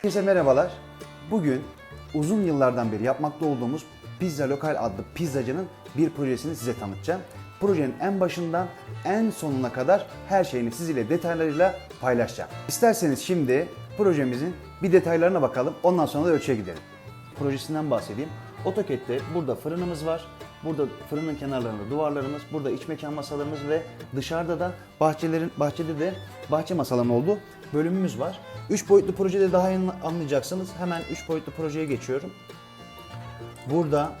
Herkese merhabalar. Bugün uzun yıllardan beri yapmakta olduğumuz Pizza Lokal adlı pizzacının bir projesini size tanıtacağım. Projenin en başından en sonuna kadar her şeyini sizinle detaylarıyla paylaşacağım. İsterseniz şimdi projemizin bir detaylarına bakalım. Ondan sonra da ölçüye gidelim. Projesinden bahsedeyim. AutoCAD'de burada fırınımız var. Burada fırının kenarlarında duvarlarımız, burada iç mekan masalarımız ve dışarıda da bahçelerin bahçede de bahçe masalarının olduğu bölümümüz var. 3 boyutlu projede daha iyi anlayacaksınız. Hemen 3 boyutlu projeye geçiyorum. Burada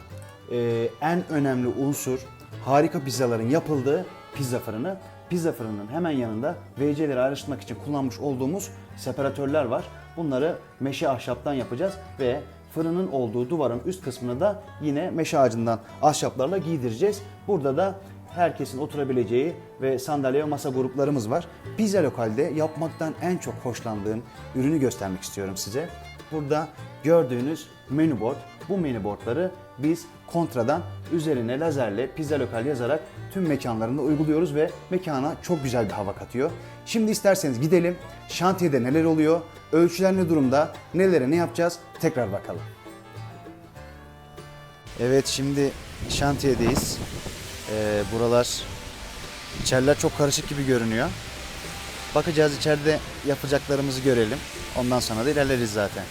e, en önemli unsur harika pizzaların yapıldığı pizza fırını. Pizza fırının hemen yanında VC'leri ayrıştırmak için kullanmış olduğumuz separatörler var. Bunları meşe ahşaptan yapacağız ve fırının olduğu duvarın üst kısmını da yine meşe ağacından ahşaplarla giydireceğiz. Burada da herkesin oturabileceği ve sandalye ve masa gruplarımız var. Pizza lokalde yapmaktan en çok hoşlandığım ürünü göstermek istiyorum size. Burada gördüğünüz menü board. Bu menü boardları biz kontradan üzerine lazerle pizza lokal yazarak tüm mekanlarında uyguluyoruz ve mekana çok güzel bir hava katıyor. Şimdi isterseniz gidelim. Şantiyede neler oluyor? Ölçüler ne durumda? Nelere ne yapacağız? Tekrar bakalım. Evet şimdi şantiyedeyiz. Ee, buralar içeriler çok karışık gibi görünüyor. Bakacağız içeride yapacaklarımızı görelim. Ondan sonra da ilerleriz zaten.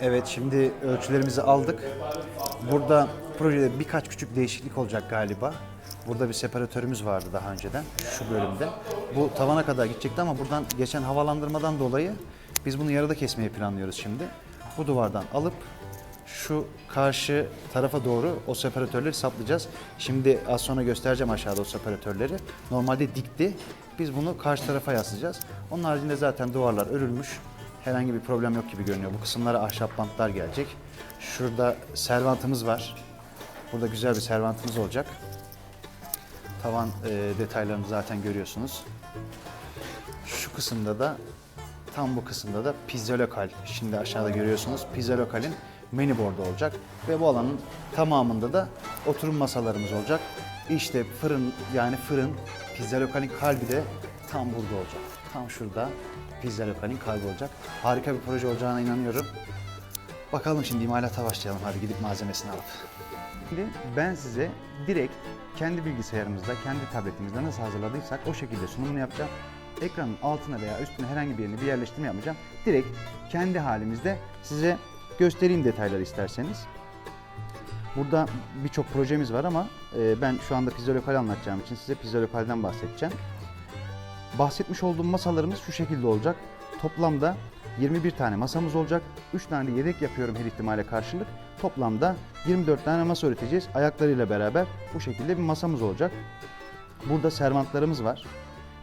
Evet şimdi ölçülerimizi aldık. Burada projede birkaç küçük değişiklik olacak galiba. Burada bir separatörümüz vardı daha önceden şu bölümde. Bu tavana kadar gidecekti ama buradan geçen havalandırmadan dolayı biz bunu yarıda kesmeyi planlıyoruz şimdi. Bu duvardan alıp şu karşı tarafa doğru o separatörleri saplayacağız. Şimdi az sonra göstereceğim aşağıda o separatörleri. Normalde dikti. Biz bunu karşı tarafa yaslayacağız. Onun haricinde zaten duvarlar örülmüş. Herhangi bir problem yok gibi görünüyor. Bu kısımlara ahşap bantlar gelecek. Şurada servantımız var. Burada güzel bir servantımız olacak. Tavan e, detaylarını zaten görüyorsunuz. Şu kısımda da tam bu kısımda da pizza lokal. Şimdi aşağıda görüyorsunuz. Pizza lokalin menü board'u olacak ve bu alanın tamamında da oturum masalarımız olacak. İşte fırın yani fırın pizza lokalin kalbi de tam burada olacak. Tam şurada pizza lokalin kalbi olacak. Harika bir proje olacağına inanıyorum. Bakalım şimdi imalata başlayalım. Hadi gidip malzemesini alıp. Şimdi ben size direkt kendi bilgisayarımızda, kendi tabletimizde nasıl hazırladıysak o şekilde sunumunu yapacağım. Ekranın altına veya üstüne herhangi bir yerine bir yerleştirme yapmayacağım. Direkt kendi halimizde size göstereyim detayları isterseniz. Burada birçok projemiz var ama e, ben şu anda pizza lokal anlatacağım için size pizza lokalden bahsedeceğim. Bahsetmiş olduğum masalarımız şu şekilde olacak. Toplamda 21 tane masamız olacak. 3 tane de yedek yapıyorum her ihtimale karşılık. Toplamda 24 tane masa üreteceğiz. Ayaklarıyla beraber bu şekilde bir masamız olacak. Burada servantlarımız var.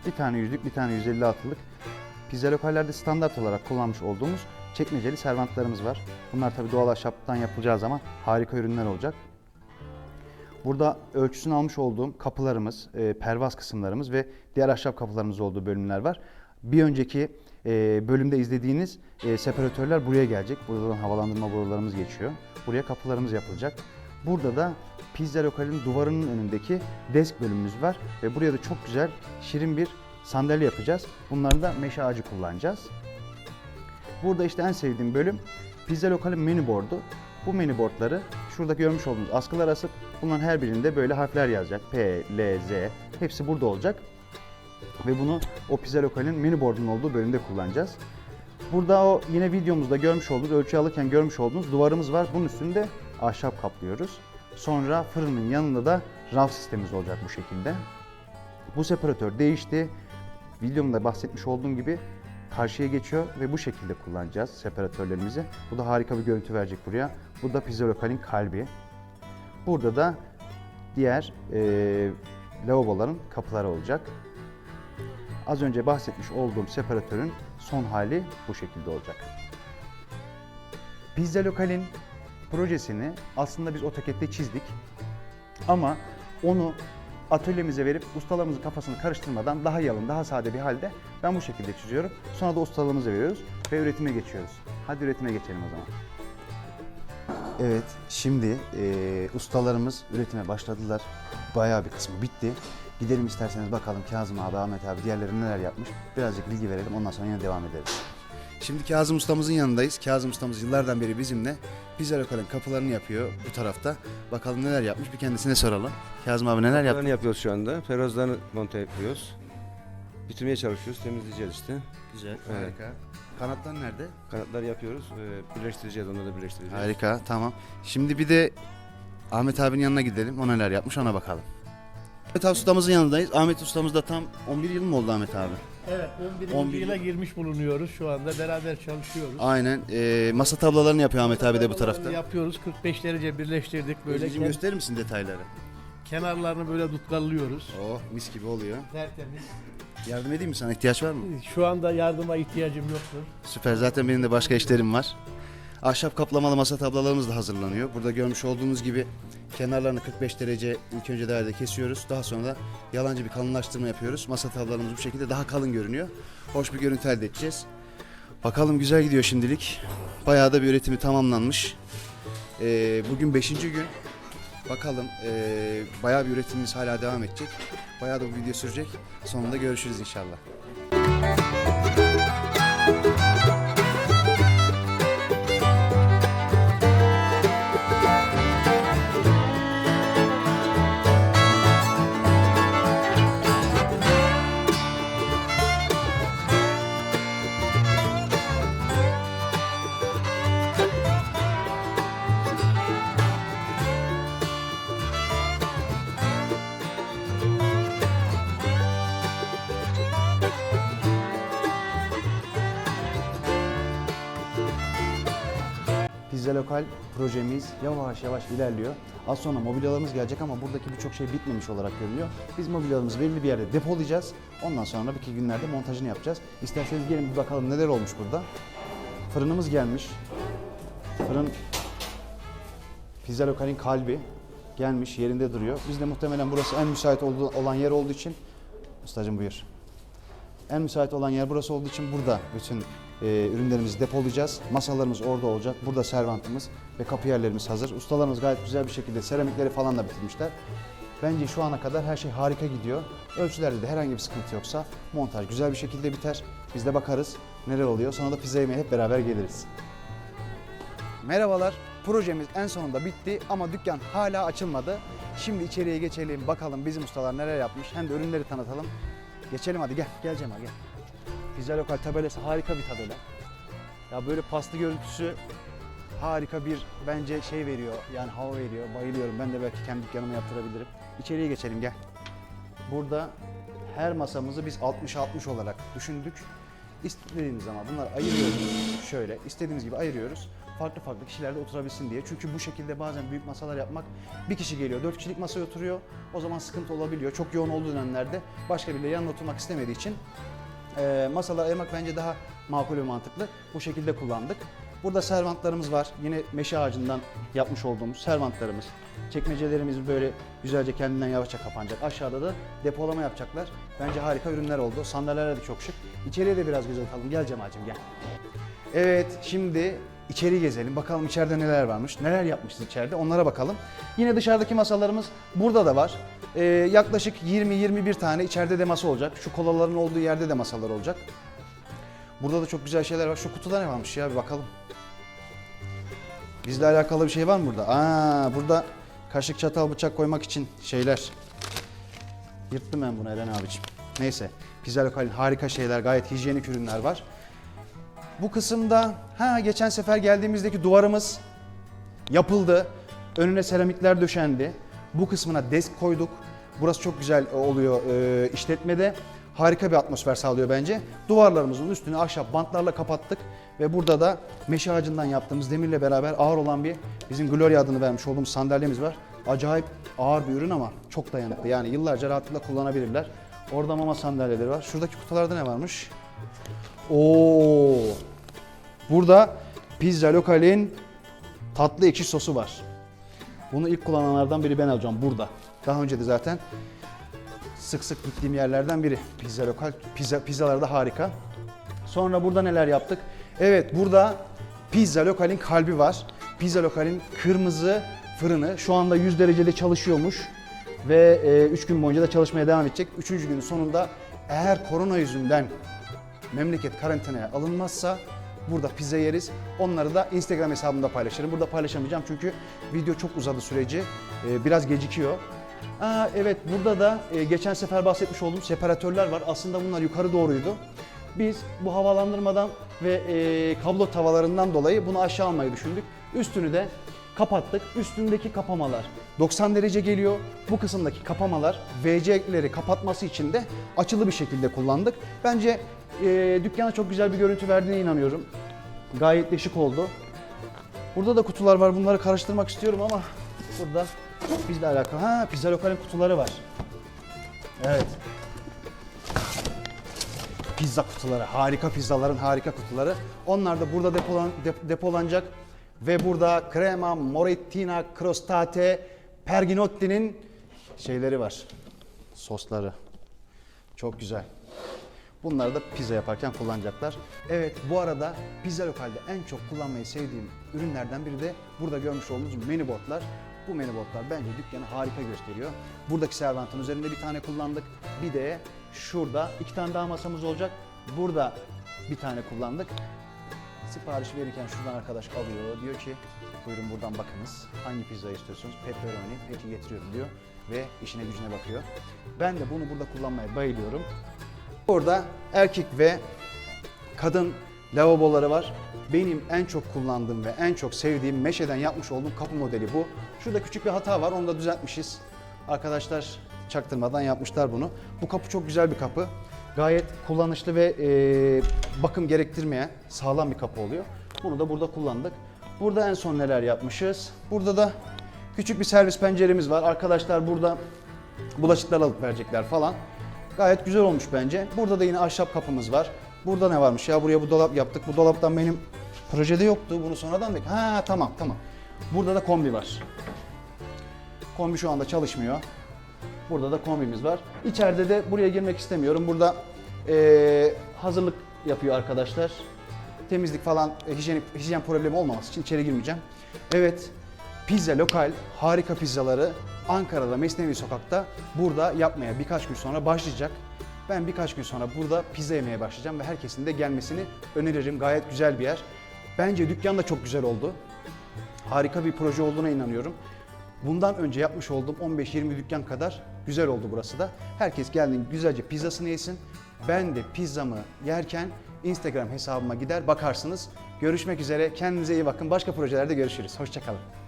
Bir tane yüzlük, bir tane 150 atılık. Pizza lokallerde standart olarak kullanmış olduğumuz çekmeceli servantlarımız var. Bunlar tabii doğal ahşaptan yapılacağı zaman harika ürünler olacak. Burada ölçüsünü almış olduğum kapılarımız, e, pervaz kısımlarımız ve diğer ahşap kapılarımız olduğu bölümler var. Bir önceki e, bölümde izlediğiniz e, separatörler buraya gelecek. Buradan havalandırma borularımız geçiyor. Buraya kapılarımız yapılacak. Burada da pizza lokalinin duvarının önündeki desk bölümümüz var ve buraya da çok güzel şirin bir sandalye yapacağız. Bunları da meşe ağacı kullanacağız. Burada işte en sevdiğim bölüm pizza lokalin menü board'u. Bu menü boardları şurada görmüş olduğunuz askılar asıp bunların her birinde böyle harfler yazacak. P, L, Z hepsi burada olacak. Ve bunu o pizza lokalin menü board'unun olduğu bölümde kullanacağız. Burada o yine videomuzda görmüş olduğunuz, ölçü alırken görmüş olduğunuz duvarımız var. Bunun üstünde ahşap kaplıyoruz. Sonra fırının yanında da raf sistemimiz olacak bu şekilde. Bu separatör değişti. Videomda bahsetmiş olduğum gibi karşıya geçiyor ve bu şekilde kullanacağız separatörlerimizi. Bu da harika bir görüntü verecek buraya. Bu da pizza lokalin kalbi. Burada da diğer e, lavaboların kapıları olacak. Az önce bahsetmiş olduğum separatörün son hali bu şekilde olacak. Pizza Lokal'in projesini aslında biz AutoCAD'de çizdik. Ama onu atölyemize verip ustalarımızın kafasını karıştırmadan daha yalın, daha sade bir halde ben bu şekilde çiziyorum. Sonra da ustalarımıza veriyoruz ve üretime geçiyoruz. Hadi üretime geçelim o zaman. Evet, şimdi e, ustalarımız üretime başladılar. bayağı bir kısmı bitti. Gidelim isterseniz bakalım Kazım abi, Ahmet abi diğerleri neler yapmış. Birazcık bilgi verelim ondan sonra yine devam ederiz. Şimdi Kazım ustamızın yanındayız. Kazım ustamız yıllardan beri bizimle. Pizza lokalin kapılarını yapıyor bu tarafta. Bakalım neler yapmış bir kendisine soralım. Kazım abi neler yaptı? Kapılarını yapıyoruz şu anda. Ferozlarını monte yapıyoruz. Bitirmeye çalışıyoruz, temizleyeceğiz işte. Güzel, Evet. harika. Kanatlar nerede? Kanatları yapıyoruz, ee, birleştireceğiz, onları da birleştireceğiz. Harika, tamam. Şimdi bir de Ahmet abinin yanına gidelim. O neler yapmış ona bakalım. Ahmet abi ustamızın yanındayız. Ahmet ustamız da tam 11 yıl mı oldu Ahmet abi? Evet 11. 11 yıla girmiş bulunuyoruz şu anda beraber çalışıyoruz. Aynen. Ee, masa tablolarını yapıyor Ahmet abi de bu tarafta. Yapıyoruz 45 derece birleştirdik böyle Özgeciğim gösterir misin detayları? kenarlarını böyle tutkallıyoruz. Oh mis gibi oluyor. Tertemiz. Yardım edeyim mi sana? ihtiyaç var mı? Şu anda yardıma ihtiyacım yoktur. Süper. Zaten benim de başka işlerim var. Ahşap kaplamalı masa tablolarımız da hazırlanıyor. Burada görmüş olduğunuz gibi kenarlarını 45 derece ilk önce değerde kesiyoruz. Daha sonra da yalancı bir kalınlaştırma yapıyoruz. Masa tablolarımız bu şekilde daha kalın görünüyor. Hoş bir görüntü elde edeceğiz. Bakalım güzel gidiyor şimdilik. Bayağı da bir üretimi tamamlanmış. Ee, bugün 5. gün. Bakalım ee, bayağı bir üretimimiz hala devam edecek. Bayağı da bu video sürecek. Sonunda görüşürüz inşallah. Lokal projemiz yavaş yavaş ilerliyor. Az sonra mobilyalarımız gelecek ama buradaki birçok şey bitmemiş olarak görünüyor. Biz mobilyalarımızı belli bir yerde depolayacağız. Ondan sonra bir iki günlerde montajını yapacağız. İsterseniz gelin bir bakalım neler olmuş burada. Fırınımız gelmiş. Fırın Pizza Lokal'in kalbi gelmiş yerinde duruyor. Biz de muhtemelen burası en müsait olan yer olduğu için Ustacığım buyur. En müsait olan yer burası olduğu için burada bütün e, ürünlerimizi depolayacağız. Masalarımız orada olacak. Burada servantımız ve kapı yerlerimiz hazır. Ustalarımız gayet güzel bir şekilde seramikleri falan da bitirmişler. Bence şu ana kadar her şey harika gidiyor. Ölçülerde de herhangi bir sıkıntı yoksa montaj güzel bir şekilde biter. Biz de bakarız neler oluyor. Sonra da pizza yemeye hep beraber geliriz. Merhabalar. Projemiz en sonunda bitti ama dükkan hala açılmadı. Şimdi içeriye geçelim bakalım bizim ustalar neler yapmış hem de ürünleri tanıtalım. Geçelim hadi gel. Gel Cemal gel. Pizza lokal tabelası harika bir tabela. Ya böyle paslı görüntüsü harika bir bence şey veriyor yani hava veriyor. Bayılıyorum. Ben de belki kendi dükkanımı yaptırabilirim. İçeriye geçelim gel. Burada her masamızı biz 60-60 olarak düşündük. İstediğimiz zaman bunları ayırıyoruz şöyle. istediğimiz gibi ayırıyoruz. Farklı farklı kişiler de oturabilsin diye. Çünkü bu şekilde bazen büyük masalar yapmak bir kişi geliyor, dört kişilik masaya oturuyor. O zaman sıkıntı olabiliyor. Çok yoğun olduğu dönemlerde başka birileri yanına oturmak istemediği için e, masalar ayırmak bence daha makul ve mantıklı. Bu şekilde kullandık. Burada servantlarımız var. Yine meşe ağacından yapmış olduğumuz servantlarımız. Çekmecelerimiz böyle güzelce kendinden yavaşça kapanacak. Aşağıda da depolama yapacaklar. Bence harika ürünler oldu. Sandalyeler de çok şık. İçeriye de biraz göz atalım. Gel Cemal'cim gel. Evet şimdi içeri gezelim. Bakalım içeride neler varmış. Neler yapmışız içeride onlara bakalım. Yine dışarıdaki masalarımız burada da var. Ee, yaklaşık 20-21 tane içeride de masa olacak. Şu kolaların olduğu yerde de masalar olacak. Burada da çok güzel şeyler var. Şu kutuda ne varmış ya bir bakalım. Bizle alakalı bir şey var mı burada? Aa, burada kaşık, çatal, bıçak koymak için şeyler. Yırttım ben bunu Eren abiciğim. Neyse. Pizza lokalin harika şeyler, gayet hijyenik ürünler var. Bu kısımda ha geçen sefer geldiğimizdeki duvarımız yapıldı. Önüne seramikler döşendi. Bu kısmına desk koyduk. Burası çok güzel oluyor e, işletmede. Harika bir atmosfer sağlıyor bence. Duvarlarımızın üstünü ahşap bantlarla kapattık ve burada da meşe ağacından yaptığımız demirle beraber ağır olan bir bizim Gloria adını vermiş olduğumuz sandalyemiz var. Acayip ağır bir ürün ama çok dayanıklı. Yani yıllarca rahatlıkla kullanabilirler. Orada mama sandalyeleri var. Şuradaki kutularda ne varmış? Oo. Burada Pizza Lokal'in tatlı ekşi sosu var. Bunu ilk kullananlardan biri ben olacağım burada. Daha önce de zaten sık sık gittiğim yerlerden biri. Pizza Lokal. Pizza, pizzalar da harika. Sonra burada neler yaptık? Evet burada Pizza Lokal'in kalbi var. Pizza Lokal'in kırmızı fırını şu anda 100 derecede çalışıyormuş. Ve 3 gün boyunca da çalışmaya devam edecek. Üçüncü günün sonunda eğer korona yüzünden memleket karantinaya alınmazsa burada pizza yeriz. Onları da Instagram hesabımda paylaşırım. Burada paylaşamayacağım çünkü video çok uzadı süreci. Ee, Biraz gecikiyor. Aa, evet burada da e, geçen sefer bahsetmiş olduğum separatörler var. Aslında bunlar yukarı doğruydu. Biz bu havalandırmadan ve e, kablo tavalarından dolayı bunu aşağı almayı düşündük. Üstünü de kapattık. Üstündeki kapamalar 90 derece geliyor. Bu kısımdaki kapamalar VC'leri kapatması için de açılı bir şekilde kullandık. Bence e, dükkana çok güzel bir görüntü verdiğine inanıyorum. Gayet de şık oldu. Burada da kutular var. Bunları karıştırmak istiyorum ama burada bizle alakalı. Ha pizza lokalin kutuları var. Evet. Pizza kutuları, harika pizzaların harika kutuları. Onlar da burada depolan, dep- depolanacak. Ve burada crema morettina crostate perginotti'nin şeyleri var. Sosları. Çok güzel. Bunları da pizza yaparken kullanacaklar. Evet bu arada pizza lokalde en çok kullanmayı sevdiğim ürünlerden biri de burada görmüş olduğunuz menübotlar. Bu menübotlar bence dükkanı harika gösteriyor. Buradaki servantın üzerinde bir tane kullandık. Bir de şurada iki tane daha masamız olacak. Burada bir tane kullandık. Sipariş verirken şuradan arkadaş alıyor. Diyor ki buyurun buradan bakınız. Hangi pizza istiyorsunuz? Pepperoni. Peki getiriyorum diyor. Ve işine gücüne bakıyor. Ben de bunu burada kullanmaya bayılıyorum. Orada erkek ve kadın lavaboları var. Benim en çok kullandığım ve en çok sevdiğim Meşe'den yapmış olduğum kapı modeli bu. Şurada küçük bir hata var onu da düzeltmişiz. Arkadaşlar çaktırmadan yapmışlar bunu. Bu kapı çok güzel bir kapı. Gayet kullanışlı ve e, bakım gerektirmeyen sağlam bir kapı oluyor. Bunu da burada kullandık. Burada en son neler yapmışız? Burada da küçük bir servis penceremiz var. Arkadaşlar burada bulaşıklar alıp verecekler falan. Gayet güzel olmuş bence. Burada da yine ahşap kapımız var. Burada ne varmış ya? Buraya bu dolap yaptık. Bu dolaptan benim projede yoktu. Bunu sonradan da... Ha tamam tamam. Burada da kombi var. Kombi şu anda çalışmıyor. Burada da kombimiz var. İçeride de buraya girmek istemiyorum. Burada eee, hazırlık yapıyor arkadaşlar. Temizlik falan, e, hijyenik, hijyen problemi olmaması için içeri girmeyeceğim. Evet, pizza lokal, harika pizzaları Ankara'da Mesnevi Sokak'ta burada yapmaya birkaç gün sonra başlayacak. Ben birkaç gün sonra burada pizza yemeye başlayacağım ve herkesin de gelmesini öneririm. Gayet güzel bir yer. Bence dükkan da çok güzel oldu. Harika bir proje olduğuna inanıyorum. Bundan önce yapmış olduğum 15-20 dükkan kadar güzel oldu burası da. Herkes geldiğinde güzelce pizzasını yesin. Ben de pizzamı yerken Instagram hesabıma gider bakarsınız. Görüşmek üzere. Kendinize iyi bakın. Başka projelerde görüşürüz. Hoşçakalın.